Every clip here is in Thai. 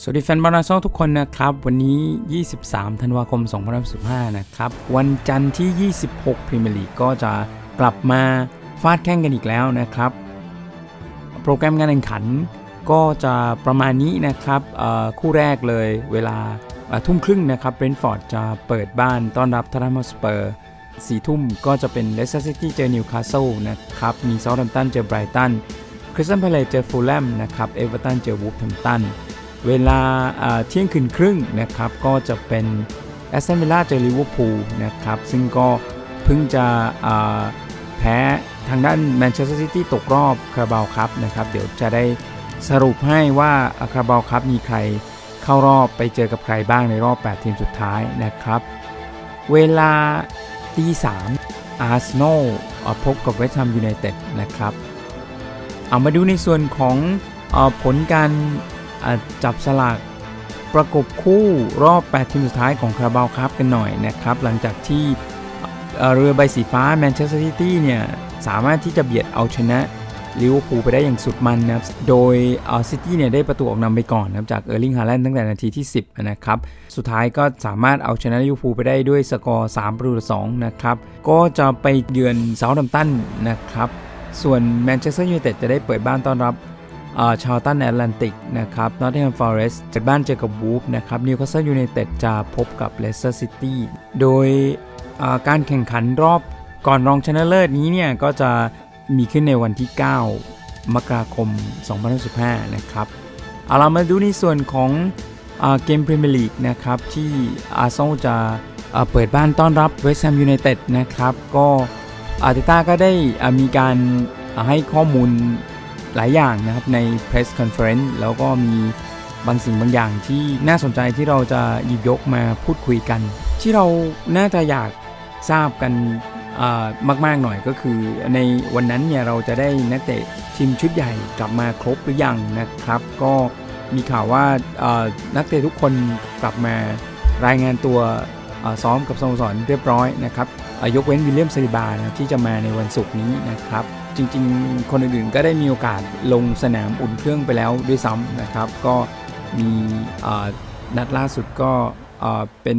สวัสดีแฟนบอลอาร์เซอลทุกคนนะครับ วันนี้ 23 ธันวาคม 2015 นะครับ วันจันทร์ที่ 26พรีเมียร์ลีกก็จะกลับมาฟาดแข่งกันอีกแล้วนะครับ โปรแกรมการแข่งขันก็จะประมาณนี้นะครับคู่แรกเลยเวลาทุ่มครึ่งนะครับเบรนท์ฟอร์ดจะเปิดบ้านต้อนรับทัตตัมสเปอร์สี่ทุ่มก็จะเป็นเลสเตอร์ซิตี้เจอนิวคาสเซิลนะครับ มีเซาท์แฮมป์ตันเจอไบรตันคริสตันพาเลตเจอฟูลแลมนะครับเอเวอร์ตันเจอวูฟแฮมป์ตัน เวลาเที่ยงคืนครึ่งนะครับก็จะเป็นแอสตันวิลล่าเจอลิเวอร์พูลนะครับซึ่งก็เพิ่งจะแพ้ทางด้านแมนเชสเตอร์ซิตี้ตกรอบคาราบาวครับนะครับเดี๋ยวจะได้สรุปให้ว่าคาราบาวครับมีใครเข้ารอบไปเจอกับใครบ้างในรอบ 8 ทีมสุดท้ายนะครับ เวลาตีสามอาร์เซนอลพบกับเวสต์แฮมยูไนเต็ดนะครับ เอามาดูในส่วนของอผลการ จับสลากประกบคู่รอบ 8 ทีมสุดท้ายของคาราบาวครับกันหน่อยนะครับ หลังจากที่เรือใบสีฟ้าแมนเชสเตอร์ซิตี้เนี่ย สามารถที่จะเบียดเอาชนะลิเวอร์พูลไปได้อย่างสุดมันนะครับ โดยซิตี้เนี่ยได้ประตูออกนำไปก่อนนะครับจากเออร์ลิงฮาแลนด์ตั้งแต่นาทีที่ 10 นะครับ สุดท้ายก็สามารถเอาชนะลิเวอร์พูลไปได้ด้วยสกอร์3ประตูต่อ2นะครับ ก็จะไปเยือนเซาท์แฮมป์ตันนะครับ ส่วนแมนเชสเตอร์ยูไนเต็ดจะได้เปิดบ้านต้อนรับ ชาร์ตันแอตแลนติกนะครับนอตติงแฮมฟอเรสต์จะบ้านเจอกับวูฟนะครับนิวคาสเซิลยูไนเต็ดจะพบกับเลสเตอร์ซิตี้โดยการแข่งขันรอบก่อนรองชนะเลิศนี้เนี่ยก็จะมีขึ้นในวันที่ 9 มกราคม 2015 นะครับเอาเรามาดูในส่วนของเอ่อเกมพรีเมียร์ลีกนะครับที่อาร์เซนอลจะเปิดบ้านต้อนรับเวสต์แฮมยูไนเต็ดนะครับก็อาร์เตต้าก็ได้มีการให้ข้อมูล หลายอย่างนะครับใน Press Conference แล้วก็มีบางสิ่งบางอย่างที่น่าสนใจที่เราจะหยิบยกมาพูดคุยกัน ที่เราน่าจะอยากทราบกันมากๆหน่อยก็คือในวันนั้นเนี่ยเราจะได้นักเตะทีมชุดใหญ่กลับมาครบหรือยังนะครับ ก็มีข่าวว่านักเตะทุกคนกลับมารายงานตัวซ้อมกับสโมสรเรียบร้อยนะครับยกเว้นวิลเลียมซาลิบานะที่จะมาในวันศุกร์นี้นะครับ จริงๆ คนอื่นๆก็ได้มีโอกาสลงสนามอุ่นเครื่องไปแล้วด้วยซ้ำนะครับ ก็มีอ่อนัดล่าสุดก็เป็น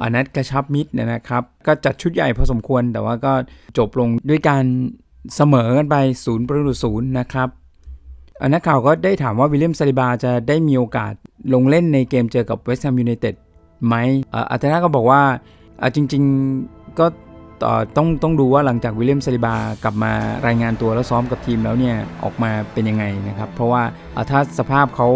อ่อนัดกระชับมิตรนะครับ ก็จัดชุดใหญ่พอสมควร แต่ว่าก็จบลงด้วยการเสมอกันไปศูนย์ประตูศูนย์นะครับอ่อนักข่าวก็ได้ถามว่าวิลเลียมซาลิบาจะได้มีโอกาสลงเล่นในเกมเจอกับเวสต์แฮมยูไนเต็ดไหมอ่ออาร์เทน่าก็บอกว่าจริง ๆ ก็ ต้องต้องดูว่าหลังจากวิลเลียมซาลิบากลับมารายงานตัวแล้วซ้อมกับทีมแล้วเนี่ยออกมาเป็นยังไงนะครับ เพราะว่าถ้าสภาพเขา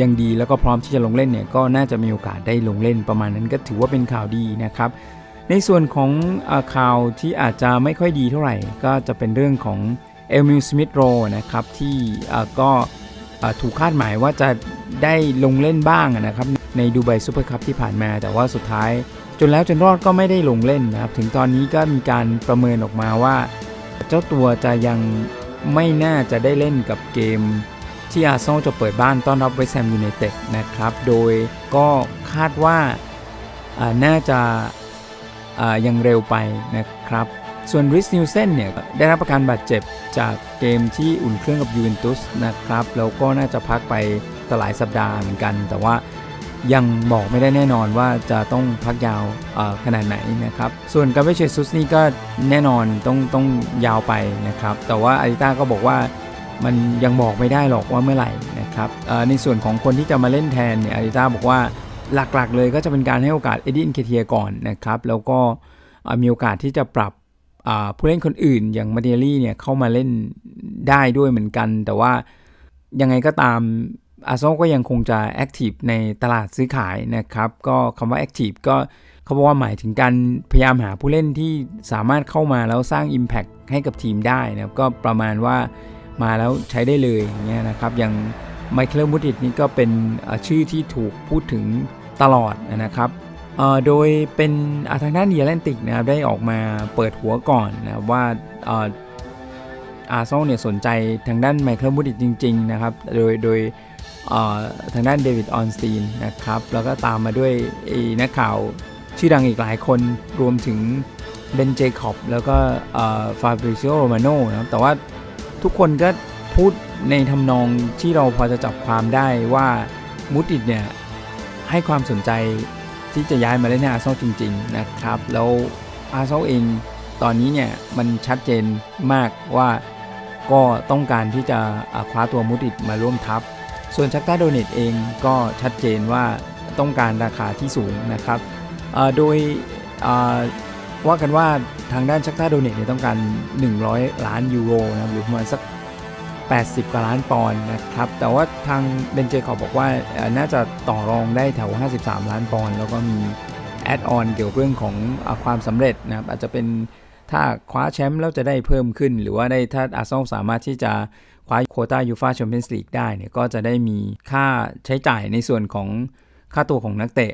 ยังดีแล้วก็พร้อมที่จะลงเล่นเนี่ยก็น่าจะมีโอกาสได้ลงเล่นประมาณนั้นก็ถือว่าเป็นข่าวดีนะครับ ในส่วนของอข่าวที่อาจจะไม่ค่อยดีเท่าไหร่ ก็จะเป็นเรื่องของเอลมิลสมิธโรนะครับที่ก็ถูกคาดหมายว่าจะได้ลงเล่นบ้างนะครับในดูไบซูเปอร์คัพที่ผ่านมา แต่ว่าสุดท้าย จนแล้วจนรอดก็ไม่ได้ลงเล่นนะครับ ถึงตอนนี้ก็มีการประเมินออกมาว่า เจ้าตัวจะยังไม่น่าจะได้เล่นกับเกมที่อาร์เซนอลจะเปิดบ้านต้อนรับเวสต์แฮมยูไนเต็ดนะครับ โดยก็คาดว่าอ่าน่าจะอ่ายังเร็วไปนะครับ ส่วนริสนิวเซนเนี่ยได้รับประการบาดเจ็บจากเกมที่อุ่นเครื่องกับยูเวนตุสนะครับ แล้วก็น่าจะพักไปตหลายสัปดาห์เหมือนกัน แต่ว่า ยังบอกไม่ได้แน่นอนว่าจะต้องพักยาวขนาดไหนนะครับ ส่วนกาเบเชซุสนี่ก็แน่นอนต้องต้องยาวไปนะครับ แต่ว่าอาริต้าก็บอกว่ามันยังบอกไม่ได้หรอกว่าเมื่อไหร่นะครับในส่วนของคนที่จะมาเล่นแทนเนี่ยอาริต้าบอกว่าหลักๆ เลยก็จะเป็นการให้โอกาสเอ็ดดี้อินเคเทียก่อนนะครับ แล้วก็มีโอกาสที่จะปรับผู้เล่นคนอื่นอย่างมาเดียรี่เนี่ยเข้ามาเล่นได้ด้วยเหมือนกัน แต่ว่ายังไงก็ตาม อาร์เซนอลก็ยังคงจะแอคทีฟในตลาดซื้อขายนะครับ ก็คำว่าแอคทีฟก็เขาบอกว่าหมายถึงการพยายามหาผู้เล่นที่สามารถเข้ามาแล้วสร้าง Impact ให้กับทีมได้นะครับ ก็ประมาณว่ามาแล้วใช้ได้เลยอย่างเงี้ยนะครับอย่างไมเคิลมูดิตนี่ก็เป็นชื่อที่ถูกพูดถึงตลอดนะครับโดยเป็นอาทางด้านเดียแลนติกนะครับได้ออกมาเปิดหัวก่อนนะว่าอาร์เซนอลเนี่ยสนใจทางด้านไมเคิลมูดิตจริง ๆ นะครับ โดยโดย ทางด้านเดวิดออนสตีนนะครับแล้วก็ตามมาด้วยนักข่าวชื่อดังอีกหลายคนรวมถึงเบนเจคอบแล้วก็ฟาบริซิโอโรมาโน่นะครับแต่ว่าทุกคนก็พูดในทำนองที่เราพอจะจับความได้ว่ามูดิดเนี่ยให้ความสนใจที่จะย้ายมาเล่นในอาร์เซนอลจริง ๆ นะครับ แล้วอาร์เซนอลเองตอนนี้เนี่ยมันชัดเจนมากว่าก็ต้องการที่จะคว้าตัวมูดิดมาร่วมทัพ ส่วนชักตาโดเนตเองก็ชัดเจนว่าต้องการราคาที่สูงนะครับโดยว่ากันว่าทางด้านชักตาโดเนตเนี่ยต้องการ 100 ล้านยูโรนะครับหรือประมาณสัก 80 กว่าล้านปอนด์นะครับ แต่ว่าทางเบนเจคอบบอกว่าน่าจะต่อรองได้แถว 53 ล้านปอนด์แล้วก็มีแอดออนเกี่ยวกับเรื่องของอความสำเร็จนะครับอาจจะเป็นถ้าคว้าแชมป์แล้วจะได้เพิ่มขึ้น หรือว่าได้ถ้าอาร์เซนอลสามารถที่จะ คว้าโควต้ายูฟาแชมเปี้ยนส์ลีกได้เนี่ยก็จะได้มีค่าใช้จ่ายในส่วนของค่าตัวของนักเตะ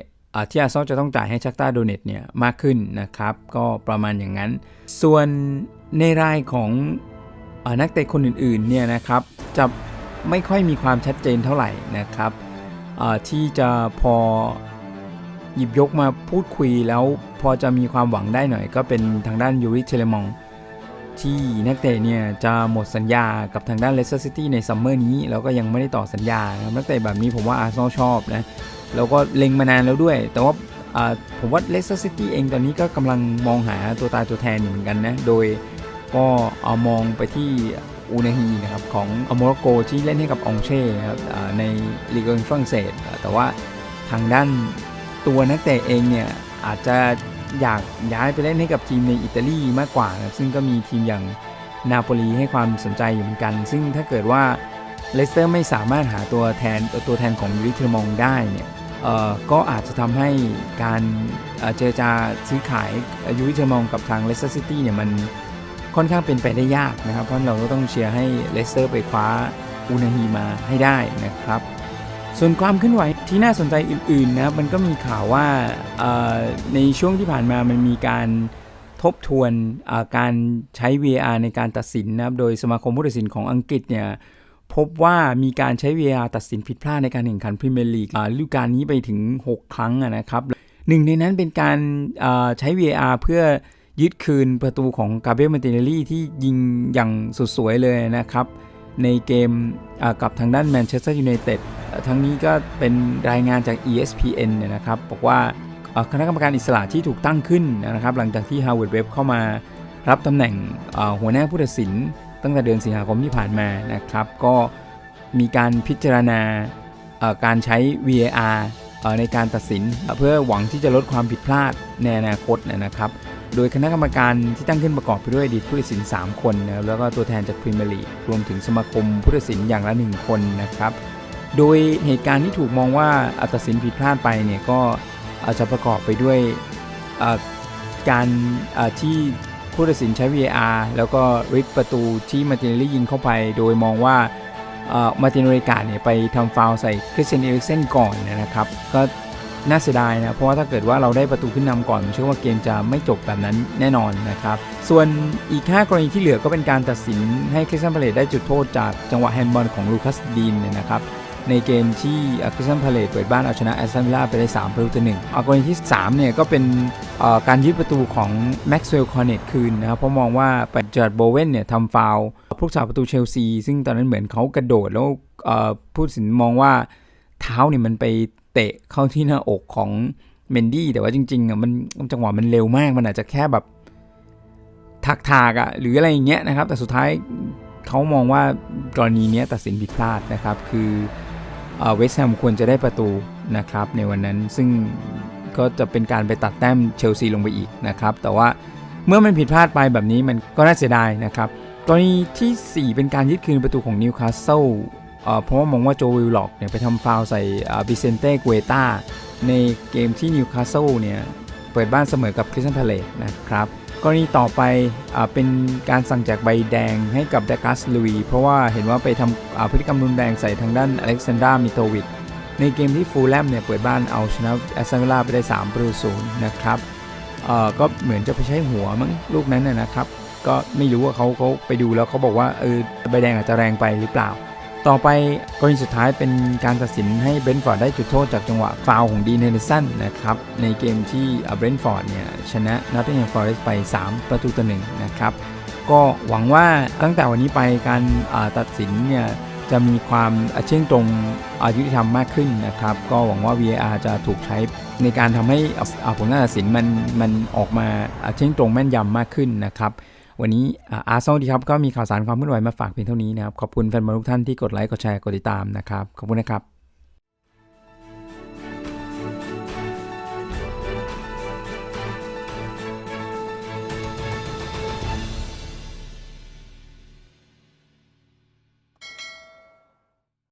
ที่อาร์เซนอลจะต้องจ่ายให้ชักตาโดเนตเนี่ยมากขึ้นนะครับ ก็ประมาณอย่างนั้น ส่วนในรายของอนักเตะคนอื่นๆเนี่ยนะครับจะไม่ค่อยมีความชัดเจนเท่าไหร่นะครับที่จะพอหยิบยกมาพูดคุยแล้วพอจะมีความหวังได้หน่อย ก็เป็นทางด้านยูริเทเลมอง ที่นักเตะเนี่ยจะหมดสัญญากับทางด้านเลสเตอร์ซิตี้ในซัมเมอร์นี้ แล้วก็ยังไม่ได้ต่อสัญญานะครับนักเตะแบบนี้ผมว่าอาร์เซนอลชอบนะแล้วก็เล็งมานานแล้วด้วย แต่ว่าผมว่าเลสเตอร์ซิตี้เองตอนนี้ก็กำลังมองหาตัวตายตัวแทนเหมือนกันนะ โดยก็เอามองไปที่อูนาฮีนะครับของอโมร็อกโกที่เล่นให้กับองเช่ครับในลีกเอิงฝรั่งเศส แต่ว่าทางด้านตัวนักเตะเองเนี่ยอาจจะ อยากย้ายไปเล่นให้กับทีมในอิตาลีมากกว่านะซึ่งก็มีทีมอย่างนาโปลีให้ความสนใจอยู่เหมือนกัน ซึ่งถ้าเกิดว่าเลสเตอร์ไม่สามารถหาตัวแทนตัวแทนของยูริเทอร์มองได้เนี่ยก็อาจจะทำให้การเจรจาซื้อขายยูริเทอร์มองกับทางเลสเตอร์ซิตี้เนี่ยมันค่อนข้างเป็นไปได้ยากนะครับ เพราะเราก็ต้องเชียร์ให้เลสเตอร์ไปคว้าอูนาฮีมาให้ได้นะครับ ส่วนความเคลื่อนไหวที่น่าสนใจอื่นๆนะครับมันก็มีข่าวว่าในช่วงที่ผ่านมามันมีการทบทวนการใช้ VR ในการตัดสินนะครับโดยสมาคมผู้ตัดสินของอังกฤษเนี่ยพบว่ามีการใช้ VR ตัดสินผิดพลาดในการแข่งขันพรีเมียร์ลีกฤดูกาลนี้ไปถึง 6 ครั้งนะครับหนึ่งในนั้นเป็นการใช้ VR เพื่อยึดคืนประตูของกาเบรียลมาติเนลลี่ที่ยิงอย่างสุดสวยเลยนะครับ ในเกมกับทางด้านแมนเชสเตอร์ยูไนเต็ดทั้งนี้ก็เป็นรายงานจาก ESPN เนี่ยนะครับบอกว่าคณะกรรมการอิสระที่ถูกตั้งขึ้นนะครับ หลังจากที่ฮาวเวิร์ดเว็บเข้ามารับตำแหน่งหัวหน้าผู้ตัดสิน ตั้งแต่เดือนสิงหาคมที่ผ่านมานะครับ ก็มีการพิจารณาการใช้ VAR เอ่อในการตัดสินเพื่อหวังที่จะลดความผิดพลาดในอนาคตนะครับ โดยคณะกรรมการที่ตั้งขึ้นประกอบไปด้วยอดีตผู้ตัดสิน 3 คนนะครับแล้วก็ตัวแทนจากพรีเมียร์ลีกรวมถึงสมาคมผู้ตัดสินอย่างละ 1 คนนะครับ โดยเหตุการณ์ที่ถูกมองว่าอาตัดสินผิดพลาดไปเนี่ยก็อาจจะประกอบไปด้วยการที่ผู้ตัดสินใช้ VAR แล้วก็ริกประตูที่มาติเนลลี่ยิงเข้าไป โดยมองว่ามาตินเนลลี่กาเนี่ยไปทำฟาวใส่คริสเตียนเอริกเซนก่อนนะครับ ก็ น่าเสียดายนะ เพราะว่าถ้าเกิดว่าเราได้ประตูขึ้นนำก่อน ผมเชื่อว่าเกมจะไม่จบแบบนั้นแน่นอนนะครับ ส่วนอีก 5 กรณีที่เหลือก็เป็นการตัดสินให้คริสตันพาเลตได้จุดโทษจากจังหวะแฮนด์บอลของลูคัสดีนเนี่ยนะครับในเกมที่คริสตันพาเลตเปิดบ้านเอาชนะแอสตันวิลล่าไปได้ 3 ประตูต่อหนึ่งกรณีที่ 3 เนี่ยก็เป็นการยึดประตูของแม็กซ์เวลล์คอร์เนตคืนนะครับเพราะมองว่าไปจอร์ดโบเวนเนี่ยทำฟาวผู้สาประตูเชลซี ซึ่งตอนนั้นเหมือนเขากระโดดแล้วผู้ตัดสินมองว่าเท้าเนี่ยมันไป เตะเข้าที่หน้าอกของเมนดี้แต่ว่าจริงๆอะมันจังหวะมันเร็วมากมันอาจจะแค่แบบถักถากอะหรืออะไรอย่างเงี้ยนะครับ แต่สุดท้ายเขามองว่ากรณีนี้ตัดสินผิดพลาดนะครับ คือเวสต์แฮมควรจะได้ประตูนะครับ ในวันนั้นซึ่งก็จะเป็นการไปตัดแต้มเชลซีลงไปอีกนะครับ แต่ว่าเมื่อมันผิดพลาดไปแบบนี้มันก็น่าเสียดายนะครับกรณีทีสี่4 เป็นการยึดคืนประตูของนิวคาสเซิล เพราะว่ามองว่าโจวิลล็อกเนี่ยไปทำฟาวใส่บิเซนเต้เกเตาในเกมที่นิวคาสเซิลเนี่ยเปิดบ้านเสมอกับคริสตันพาเลตนะครับกรณีต่อไปอเป็นการสั่งแจกใบแดงให้กับเดกัสลุย เพราะว่าเห็นว่าไปทำพฤติกรรมรุนแรงใส่ทางด้านอเล็กซานดรามิโตวิชในเกมที่ฟูลแลมเนี่ยเปิดบ้านเอาชนะแอสตันวิลล่าไปได้3ประตูศูนย์นะครับก็เหมือนจะไปใช้หัวมั้งลูกนั้นนะนะครับ ก็ไม่รู้ว่าเขาเขาไปดูแล้วเขาบอกว่าเออใบแดงอาจจะแรงไปหรือเปล่า ต่อไปกรณีสุดท้ายเป็นการตัดสินให้เบรนฟอร์ดได้จุดโทษจากจังหวะฟาวของดีเนเดอร์สันนะครับในเกมที่เบรนฟอร์ดเนี่ยชนะนอตติงแฮมฟอเรสต์ไป 3 ประตูต่อหนึ่งนะครับก็หวังว่าตั้งแต่วันนี้ไปการตัดสินเนี่ยจะมีความเชื่องตรงอายุธรรมมากขึ้นนะครับ ก็หวังว่า VAR จะถูกใช้ในการทำให้อ่าผลการตัดสินมันมันออกมาเชื่องตรงแม่นยำมากขึ้นนะครับ วันนี้อาร์ซอลดีครับก็มีข่าวสารความเคลื่อนไหวมาฝากเพียงเท่านี้นะครับ ขอบคุณแฟนบอลทุกท่านที่กดไลค์ กดแชร์ กดติดตามนะครับ ขอบคุณนะครับ